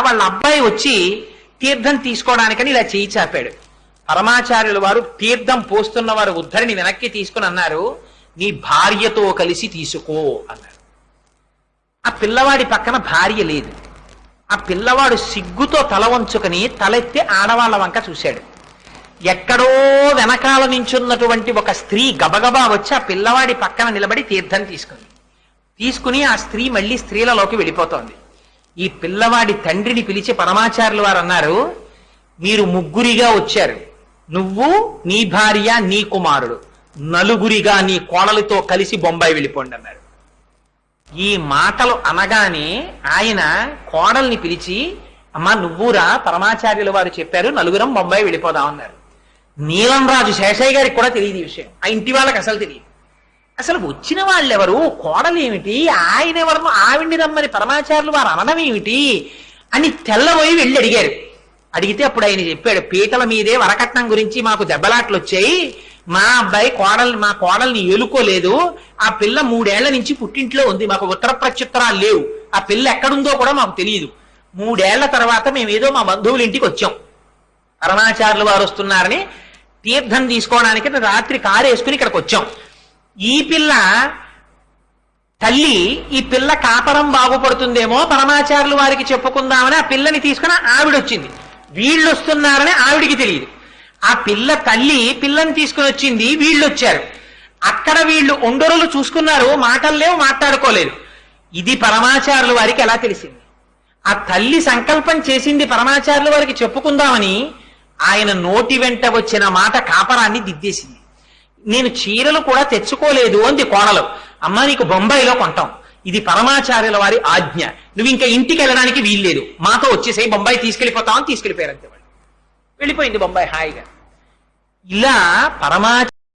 వాళ్ళ అబ్బాయి వచ్చి తీర్థం తీసుకోవడానికని ఇలా చేయి చాపాడు. పరమాచార్యుల వారు తీర్థం పోస్తున్న వారు ఉద్ధరిని వెనక్కి తీసుకుని అన్నారు నీ భార్యతో కలిసి తీసుకో అన్నారు. ఆ పిల్లవాడి పక్కన భార్య లేదు. ఆ పిల్లవాడు సిగ్గుతో తల వంచుకొని తలెత్తి ఆడవాళ్ళ వంక చూశాడు. ఎక్కడో వెనకాల నించున్నటువంటి ఒక స్త్రీ గబగబా వచ్చి ఆ పిల్లవాడి పక్కన నిలబడి తీర్థం తీసుకుంది. తీసుకుని ఆ స్త్రీ మళ్ళీ స్త్రీలలోకి వెళ్ళిపోతోంది. ఈ పిల్లవాడి తండ్రిని పిలిచి పరమాచార్యులు వారు అన్నారు మీరు ముగ్గురిగా వచ్చారు. నువ్వు నీ భార్య నీ కుమారుడు. నలుగురిగా నీ కోడలితో కలిసి బొంబాయి వెళ్ళిపోండి అన్నారు. ఈ మాటలు అనగానే ఆయన కోడల్ని పిలిచి అమ్మా నువ్వురా పరమాచార్యుల వారు చెప్పారు నలుగురం బొంబాయి వెళ్ళిపోదాం అన్నారు. నీలం రాజు శేషయ్య గారికి కూడా తెలియదు ఈ విషయం. ఆ ఇంటి వాళ్ళకి అసలు తెలియదు. అసలు వచ్చిన వాళ్ళెవరు? కోడలేమిటి? ఆయన ఎవరు? ఆవిడ్ని రమ్మని పరమాచారులు వారు అనడం ఏమిటి అని తెల్లబోయి వెళ్ళి అడిగారు. అడిగితే అప్పుడు ఆయన చెప్పాడు పీటల మీదే వరకట్నం గురించి మాకు దెబ్బలాట్లు వచ్చాయి మా అబ్బాయి కోడలు మా కోడల్ని ఏలుకోలేదు. ఆ పిల్ల మూడేళ్ళ నుంచి పుట్టింట్లో ఉంది. మాకు ఉత్తర ప్రత్యుత్తరాలు లేవు. ఆ పిల్ల ఎక్కడుందో కూడా మాకు తెలియదు. మూడేళ్ళ తర్వాత మేము ఏదో మా బంధువుల ఇంటికి వచ్చాం. పరమాచారులు వారు వస్తున్నారని తీర్థం తీసుకోవడానికి రాత్రి కారు వేసుకుని ఇక్కడికి వచ్చాం. ఈ పిల్ల తల్లి ఈ పిల్ల కాపరం బాగుపడుతుందేమో పరమాచార్యులు వారికి చెప్పుకుందామని ఆ పిల్లని తీసుకుని ఆవిడ వచ్చింది వీళ్ళు వస్తున్నారని ఆవిడికి తెలియదు. ఆ పిల్ల తల్లి పిల్లని తీసుకుని వచ్చింది వీళ్ళు వచ్చారు అక్కడ వీళ్ళు ఒండరులు చూసుకున్నారు మాటలు లేవు మాట్లాడుకోలేదు. ఇది పరమాచారులు వారికి ఎలా తెలిసింది? ఆ తల్లి సంకల్పం చేసింది పరమాచారులు వారికి చెప్పుకుందామని ఆయన నోటి వెంట వచ్చిన మాట కాపరాన్ని దిద్దేసింది. నేను చీరలు కూడా తెచ్చుకోలేదు అంది కోడలు అమ్మ నీకు బొంబాయిలో కొంటాం. ఇది పరమాచార్యుల వారి ఆజ్ఞ. నువ్వు ఇంకా ఇంటికి వెళ్ళడానికి వీల్లేదు. మాతో వచ్చేసేయి బొంబాయి తీసుకెళ్ళిపోతామని తీసుకెళ్ళిపోయారు అంతే వాళ్ళు. వెళ్ళిపోయింది బొంబాయి హాయిగా. ఇలా పరమా